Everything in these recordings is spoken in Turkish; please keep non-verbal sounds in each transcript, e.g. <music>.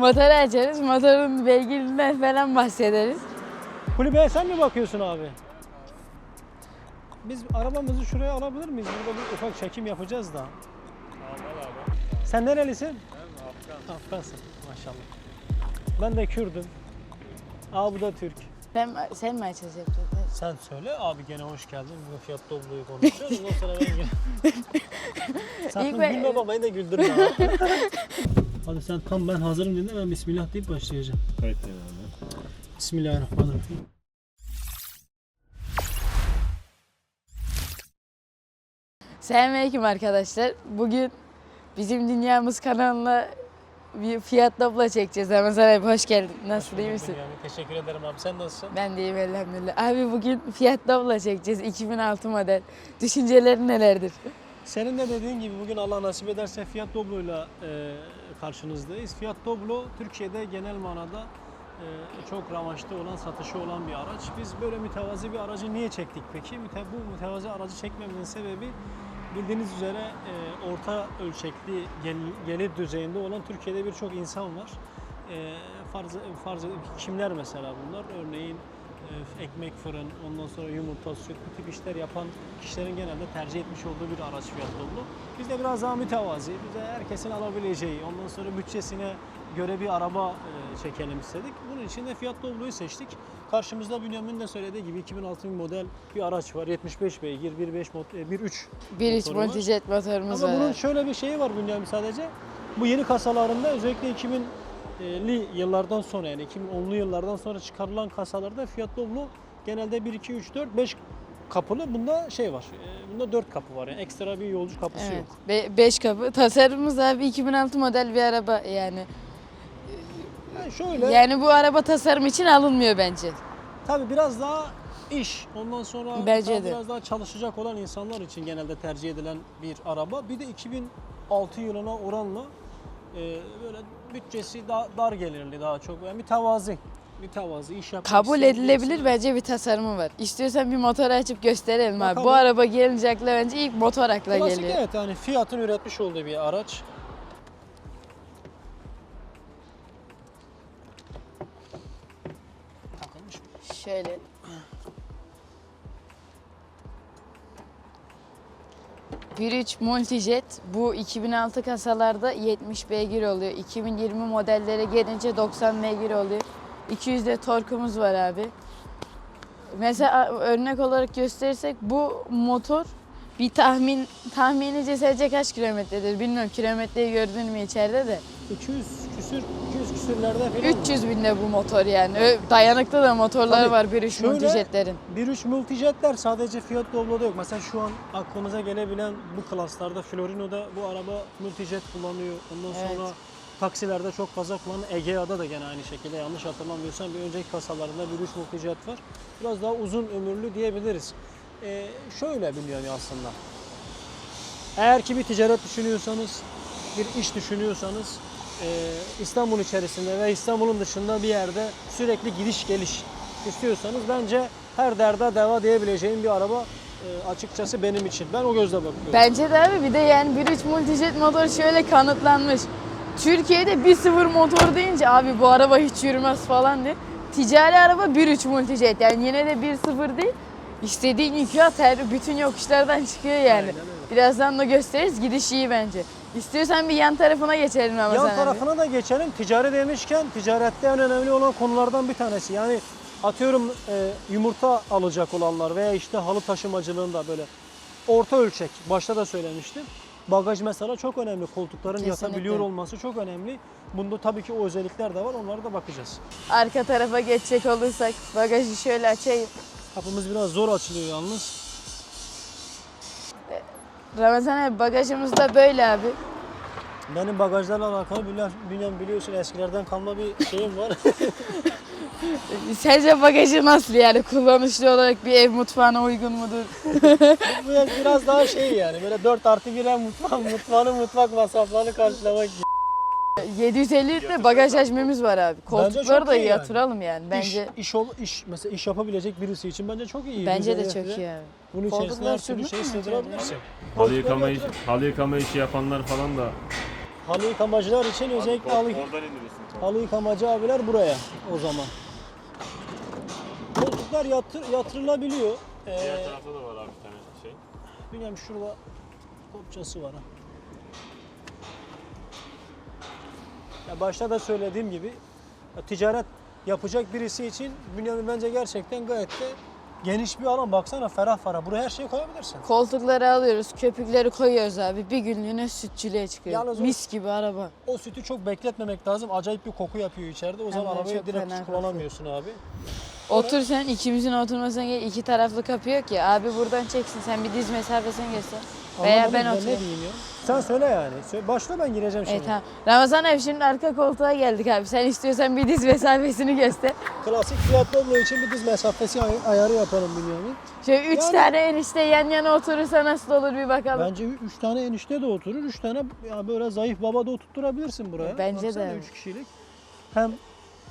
Motoru açarız. Motorun beygirinden falan bahsederiz. Kulübeye sen mi bakıyorsun abi? Biz arabamızı şuraya alabilir miyiz? Burada bir ufak çekim yapacağız da. Sen nerelisin? Ben Afgan. Afgansın maşallah. Ben de Kürdüm. Abi bu da Türk. Sen, sen mi açacaksın? Sen söyle abi gene hoş geldin. Bu fiyat dobloyu konuşuyoruz. Ondan sonra ben gel. <laughs> Sakın ben- gülme baba beni de güldürme. <laughs> ha. Hadi sen tam ben hazırım dedin ben Bismillah deyip başlayacağım. Kayıtlayın abi. Bismillahirrahmanirrahim. Selamünaleyküm arkadaşlar. Bugün bizim Dünyamız kanalına bir fiyat tablo çekeceğiz. Ramazan abi hoş geldin. Nasıl iyi misin? Yani teşekkür ederim abi. Sen nasılsın? Ben de iyiyim elhamdülillah. Abi bugün fiyat tablo çekeceğiz. 2006 model. Düşüncelerin nelerdir? Senin de dediğin gibi bugün Allah nasip ederse Fiat Doblo'yla e, karşınızdayız. Fiat Doblo Türkiye'de genel manada e, çok ramaçta olan, satışı olan bir araç. Biz böyle mütevazi bir aracı niye çektik peki? Bu mütevazi aracı çekmemizin sebebi bildiğiniz üzere e, orta ölçekli gel- gelir düzeyinde olan Türkiye'de birçok insan var. E, farz, farz kimler mesela bunlar? Örneğin ekmek fırın, ondan sonra yumurta, süt bu tip işler yapan kişilerin genelde tercih etmiş olduğu bir araç fiyat oldu. Biz de biraz daha mütevazi, bize herkesin alabileceği, ondan sonra bütçesine göre bir araba e, çekelim istedik. Bunun için de Fiat Doblo'yu seçtik. Karşımızda Bünyamin'in de söylediği gibi 2006 model bir araç var. 75 beygir, 1.5 mot- e, 1.3 1.3 motoru var. multijet motorumuz Ama var. bunun şöyle bir şeyi var Bünyamin sadece. Bu yeni kasalarında özellikle 2000'li yıllardan sonra yani 2010'lu yıllardan sonra çıkarılan kasalarda Fiat Doblo genelde 1, 2, 3, 4, 5 kapılı. Bunda şey var. Bunda 4 kapı var. Yani ekstra bir yolcu kapısı Evet. yok. 5 kapı. Tasarımımız abi 2006 model bir araba yani. Yani şöyle Yani bu araba tasarım için alınmıyor bence. tabii biraz daha iş. Ondan sonra Bence daha de. biraz daha çalışacak olan insanlar için genelde tercih edilen bir araba. Bir de 2006 yılına oranla e, böyle bütçesi daha dar gelirli daha çok. Yani mütevazi. Mütevazi iş yapmak Kabul isteyen edilebilir birisi- bence bir tasarımı var. İstiyorsan bir motor açıp gösterelim abi. Bu araba gelince akla bence ilk motor akla Klasik geliyor. evet yani Fiat'ın üretmiş olduğu bir araç. Şöyle. Bir üç Multijet bu 2006 kasalarda 70 beygir oluyor. 2020 modellere gelince 90 beygir oluyor. 200 de torkumuz var abi. Mesela örnek olarak gösterirsek bu motor bir tahmin tahminice sence kaç kilometredir bilmiyorum kilometreyi gördün mü içeride de. 200 küsür 200 küsürlerde falan. 300 binde bu motor yani. Ö- Dayanıklı da motorları Tabii. var 1.3 Şöyle- Multijetlerin. 1.3 multijetler sadece Fiat Doblo'da yok. Mesela şu an aklımıza gelebilen bu klaslarda Florino'da bu araba multijet kullanıyor. Ondan Evet. sonra taksilerde çok fazla kullanılan Egea'da da gene aynı şekilde yanlış hatırlamıyorsam bir önceki kasalarında 1.3 multijet var. Biraz daha uzun ömürlü diyebiliriz. Ee, şöyle biliyorum aslında. Eğer ki bir ticaret düşünüyorsanız, bir iş düşünüyorsanız e, İstanbul içerisinde ve İstanbul'un dışında bir yerde sürekli gidiş geliş istiyorsanız bence her derde deva diyebileceğim bir araba e, açıkçası benim için. Ben o gözle bakıyorum. Bence de abi bir de yani 1.3 Multijet motor şöyle kanıtlanmış. Türkiye'de 1.0 motor deyince abi bu araba hiç yürümez falan diye. Ticari araba 1.3 Multijet yani yine de 1.0 değil. İstediğin yükü her bütün yokuşlardan çıkıyor yani. Birazdan da gösteririz gidiş iyi bence. İstiyorsan bir yan tarafına geçelim ama Yan abi. tarafına da geçelim. Ticari demişken ticarette en önemli olan konulardan bir tanesi. Yani atıyorum e, yumurta alacak olanlar veya işte halı taşımacılığında böyle orta ölçek. Başta da söylemiştim. Bagaj mesela çok önemli. Koltukların Kesinlikle. yatabiliyor olması çok önemli. Bunda tabii ki o özellikler de var. Onlara da bakacağız. Arka tarafa geçecek olursak bagajı şöyle açayım. Kapımız biraz zor açılıyor yalnız. Ramazan abi bagajımız da böyle abi. Benim bagajlarla alakalı biliyorum, biliyorum biliyorsun eskilerden kalma bir şeyim var. <laughs> Sence bagajı nasıl yani kullanışlı olarak bir ev mutfağına uygun mudur? Bu biraz daha şey yani böyle 4 artı 1 hem mutfak, mutfağını mutfak masraflarını karşılamak gibi. 750 litre bagaj hacmimiz var abi. Koltukları çok da iyi yani. yatıralım yani. Bence İş, iş, ol, iş, mesela iş yapabilecek birisi için bence çok iyi. bence de çok iyi abi. Bunun Koltuklar her türlü şey mü sığdırabilirsin. Halı yıkama, iş, halı yıkama işi yapanlar falan da Halı yıkamacılar için özellikle halı, oradan Halı yıkamacı abiler buraya o zaman. Koltuklar yatır, yatırılabiliyor. Ee, Diğer tarafta da var abi bir tane şey. bilmiyorum şurada kopçası var ha. Ya başta da söylediğim gibi ya ticaret yapacak birisi için Bünyamin bence gerçekten gayet de geniş bir alan. Baksana ferah ferah. Buraya her şeyi koyabilirsin. Koltukları alıyoruz, köpükleri koyuyoruz abi. Bir günlüğüne sütçülüğe çıkıyor. Yalnız o- Mis gibi araba. O sütü çok bekletmemek lazım. Acayip bir koku yapıyor içeride. O zaman de arabayı çok direkt fena kullanamıyorsun abi. Otur sen ikimizin oturmasına gel iki taraflı kapı yok ya. Abi buradan çeksin sen bir diz mesafesini göster. Veya ben oturayım. Sen söyle yani. Söyle- Başla ben gireceğim şimdi. Evet tamam. Ramazan abi şimdi arka koltuğa geldik abi. Sen istiyorsan bir diz mesafesini göster. Klasik Fiat Doblo için bir diz mesafesi ay- ayarı yapalım Bünyamin. Şöyle üç Yani- tane enişte yan yana oturursa nasıl olur bir bakalım. Bence 3 tane enişte de oturur, 3 tane ya böyle zayıf baba da oturtturabilirsin buraya. Bence de Baksana. 3 kişilik. Hem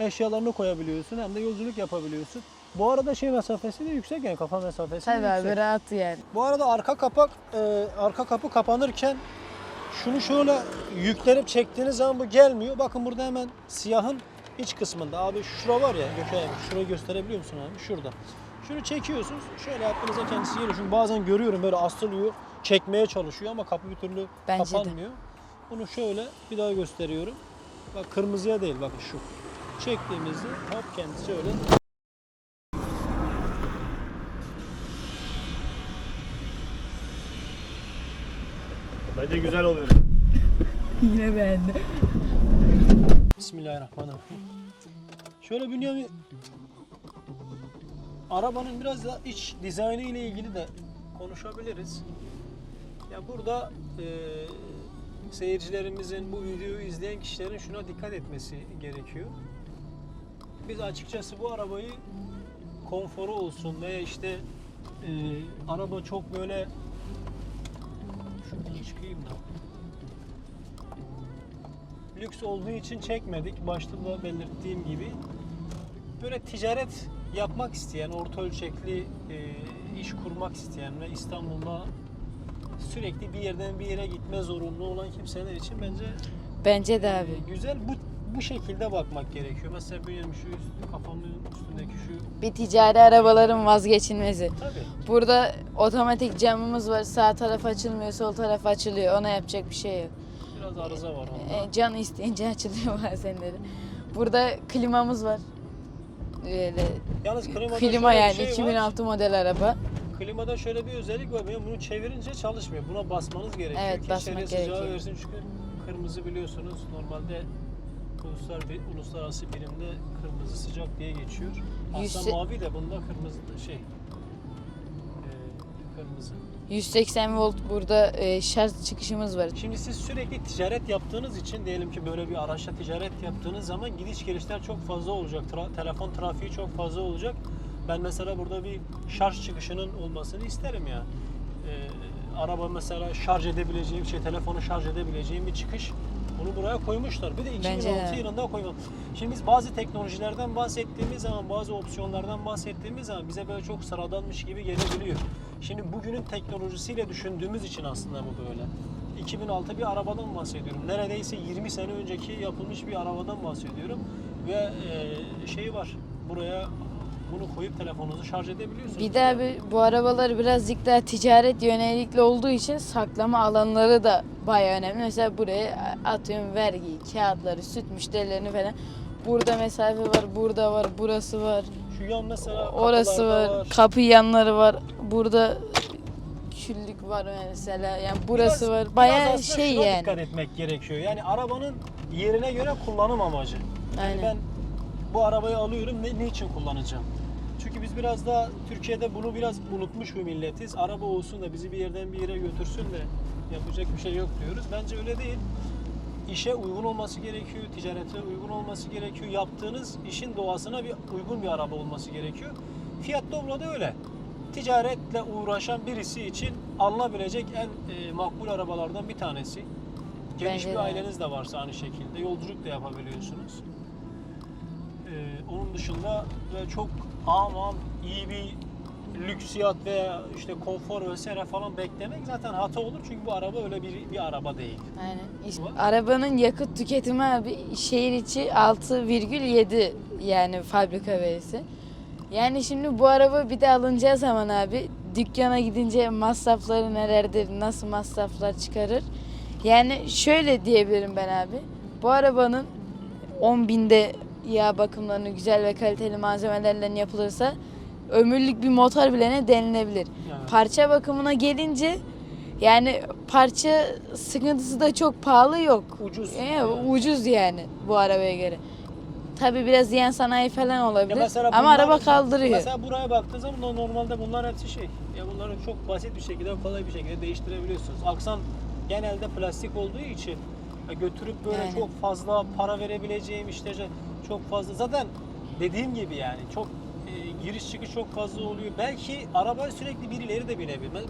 eşyalarını koyabiliyorsun hem de yolculuk yapabiliyorsun. Bu arada şey mesafesi de yüksek yani kafa mesafesi de Tabii abi yüksek. rahat yani. Bu arada arka kapak, e, arka kapı kapanırken şunu şöyle yüklenip çektiğiniz zaman bu gelmiyor. Bakın burada hemen siyahın iç kısmında. Abi şura var ya Gökay abi şurayı gösterebiliyor musun abi? Şurada. Şunu çekiyorsunuz. Şöyle yaptığınızda kendisi geliyor. Çünkü bazen görüyorum böyle asılıyor. Çekmeye çalışıyor ama kapı bir türlü Bence de. kapanmıyor. Bunu şöyle bir daha gösteriyorum. Bak kırmızıya değil bakın şu. Çektiğimizde hop kendisi öyle Bence güzel oluyor. <laughs> Yine beğendim. Bismillahirrahmanirrahim. Şöyle Bünyamin arabanın biraz da iç dizaynı ile ilgili de konuşabiliriz. Ya burada e, seyircilerimizin bu videoyu izleyen kişilerin şuna dikkat etmesi gerekiyor. Biz açıkçası bu arabayı konforu olsun veya işte e, araba çok böyle lüks olduğu için çekmedik. Başta da belirttiğim gibi. Böyle ticaret yapmak isteyen, orta ölçekli e, iş kurmak isteyen ve İstanbul'da sürekli bir yerden bir yere gitme zorunlu olan kimseler için bence Bence de abi. güzel bu bu şekilde bakmak gerekiyor. Mesela benim şu üst, kafamın üstündeki şu Bir ticari arabaların vazgeçilmezi. tabii Burada otomatik camımız var. Sağ taraf açılmıyor, sol taraf açılıyor. Ona yapacak bir şey yok. Biraz arıza var onda. E, can isteyince açılıyor bazenleri. Burada klimamız var. Böyle Yalnız klimada klima şöyle bir yani şey var. 2006 model araba. Klimada şöyle bir özellik var. Benim bunu çevirince çalışmıyor. Buna basmanız gerekiyor Evet, ki basmak içeriye sıcağı gerekiyor. versin. Çünkü kırmızı biliyorsunuz normalde uluslar, uluslararası birimde kırmızı sıcak diye geçiyor. Aslında Yüzse- mavi de bunda kırmızı şey. e, kırmızı. 180 volt burada e, şarj çıkışımız var. Şimdi siz sürekli ticaret yaptığınız için diyelim ki böyle bir araçla ticaret yaptığınız zaman gidiş gelişler çok fazla olacak. Tra- telefon trafiği çok fazla olacak. Ben mesela burada bir şarj çıkışının olmasını isterim ya. Ee, araba mesela şarj edebileceğim şey, telefonu şarj edebileceğim bir çıkış. Bunu buraya koymuşlar. Bir de Bence 2006 de. yılında koymak. Şimdi biz bazı teknolojilerden bahsettiğimiz zaman, bazı opsiyonlardan bahsettiğimiz zaman bize böyle çok sıradanmış gibi gelebiliyor. Şimdi bugünün teknolojisiyle düşündüğümüz için aslında bu böyle. 2006 bir arabadan bahsediyorum. Neredeyse 20 sene önceki yapılmış bir arabadan bahsediyorum. Ve e, şey var. Buraya bunu koyup telefonunuzu şarj edebiliyorsunuz. Bir de bu arabalar birazcık daha ticaret yönelikli olduğu için saklama alanları da bayağı önemli. Mesela buraya atıyorum vergi, kağıtları, süt müşterilerini falan. Burada mesafe var, burada var, burası var, Şu yan mesela orası kapılarda var, kapı yanları var. Burada küllük var mesela. Yani burası Biraz- var. biraz Bayağı aslında şey yani. dikkat etmek gerekiyor. Yani arabanın yerine göre kullanım amacı. Yani Aynen. ben bu arabayı alıyorum ne, ne için kullanacağım? Çünkü biz biraz da Türkiye'de bunu biraz unutmuş bir milletiz. Araba olsun da bizi bir yerden bir yere götürsün de yapacak bir şey yok diyoruz. Bence öyle değil. İşe uygun olması gerekiyor, ticarete uygun olması gerekiyor. Yaptığınız işin doğasına bir uygun bir araba olması gerekiyor. Fiat Doblo da öyle. Ticaretle uğraşan birisi için alınabilecek en e, makbul arabalardan bir tanesi. Geniş Bence bir de. aileniz de varsa aynı şekilde yolculuk da yapabiliyorsunuz. Ee, onun dışında ve çok aman iyi bir lüksiyat veya işte konfor vesaire falan beklemek zaten hata olur çünkü bu araba öyle bir, bir araba değil. Aynen. İşte arabanın yakıt tüketimi abi şehir içi 6,7 yani fabrika verisi. Yani şimdi bu araba bir de alınacağı zaman abi dükkana gidince masrafları nelerdir, nasıl masraflar çıkarır. Yani şöyle diyebilirim ben abi. Bu arabanın 10 binde yağ bakımlarını güzel ve kaliteli malzemelerle yapılırsa ömürlük bir motor bile ne denilebilir. Yani Parça bakımına gelince yani parça sıkıntısı da çok pahalı yok. ucuz. Ee, Yani. ucuz yani bu arabaya göre. Tabi biraz yan sanayi falan olabilir ama bunlar- araba kaldırıyor. Mesela buraya baktığın zaman normalde bunlar hepsi şey. Ya bunları çok basit bir şekilde, kolay bir şekilde değiştirebiliyorsunuz. Aksan genelde plastik olduğu için götürüp böyle Aynen. çok fazla para verebileceğim işte çok fazla zaten dediğim gibi yani çok e, giriş çıkış çok fazla oluyor. Belki arabaya sürekli birileri de binebilir. Ben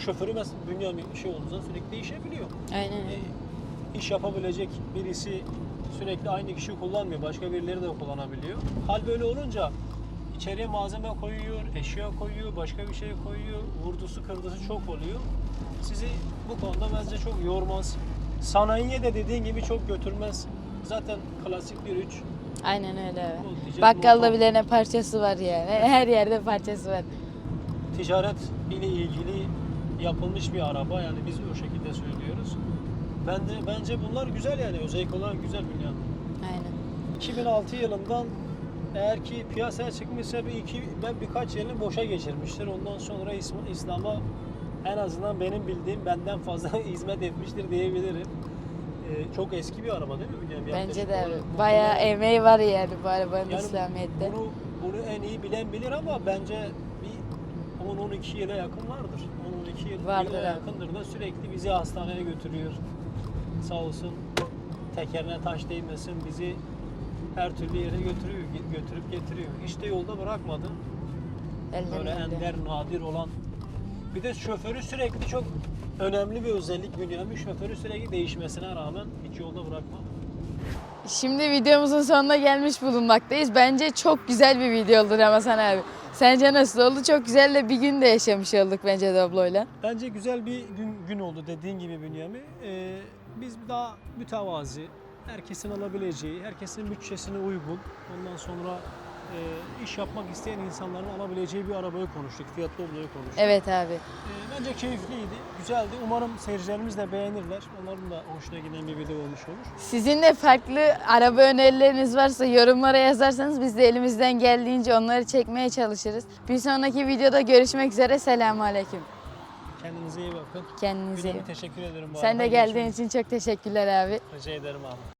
şoförü mesela Bünyamin bir şey olduğu zaman sürekli değişebiliyor. Aynen. E, iş yapabilecek birisi sürekli aynı kişi kullanmıyor. Başka birileri de kullanabiliyor. Hal böyle olunca içeriye malzeme koyuyor, eşya koyuyor, başka bir şey koyuyor. Vurdusu kırdısı çok oluyor. Sizi bu konuda bence çok yormaz. Sanayiye de dediğin gibi çok götürmez. Zaten klasik bir 3. Aynen öyle Bakkalda bile ne parçası var yani. <laughs> Her yerde parçası var. ticaret ile ilgili yapılmış bir araba yani biz o şekilde söylüyoruz. Ben de bence bunlar güzel yani özellik olarak güzel dünya. Aynen. 2006 yılından eğer ki piyasaya çıkmışsa bir iki ben birkaç yılını boşa geçirmiştir. Ondan sonra İslam'a en azından benim bildiğim benden fazla <laughs> hizmet etmiştir diyebilirim. Ee, çok eski bir araba değil mi Bünyamin? Bence de Bayağı emeği var yani bu arabanın Yani İslamiyet'te. Bunu, bunu en iyi bilen bilir ama bence bir 10-12 yıla yakın vardır. 10-12 yıl Vardır yıla yakındır da sürekli bizi hastaneye götürüyor. Sağ olsun tekerine taş değmesin bizi her türlü yere götürüyor, götürüp getiriyor. Hiç de yolda bırakmadı. Elden Böyle ender, nadir olan. Bir de şoförü sürekli çok önemli bir özellik Bünyamin. Şoförü sürekli değişmesine rağmen hiç yolda bırakmadı. Şimdi videomuzun sonuna gelmiş bulunmaktayız. Bence çok güzel bir video oldu Ramazan abi. Sence nasıl oldu? Çok güzel de bir gün de yaşamış olduk bence Doblo'yla. Bence güzel bir gün, gün oldu dediğin gibi Bünyamin. Ee, biz daha mütevazi, herkesin alabileceği, herkesin bütçesine uygun, ondan sonra e, iş yapmak isteyen insanların alabileceği bir arabayı konuştuk, Fiat Doblo'yu konuştuk. Evet abi. Ee, bence keyifliydi, güzeldi. Umarım seyircilerimiz de beğenirler. Onların da hoşuna giden bir video olmuş olur. Sizin de farklı araba önerileriniz varsa yorumlara yazarsanız biz de elimizden geldiğince onları çekmeye çalışırız. Bir sonraki videoda görüşmek üzere. Selamun Aleyküm. Kendinize iyi bakın. Kendinize iyi teşekkür ederim bu Sen de geldiğin için çok teşekkürler abi. Rica ederim abi.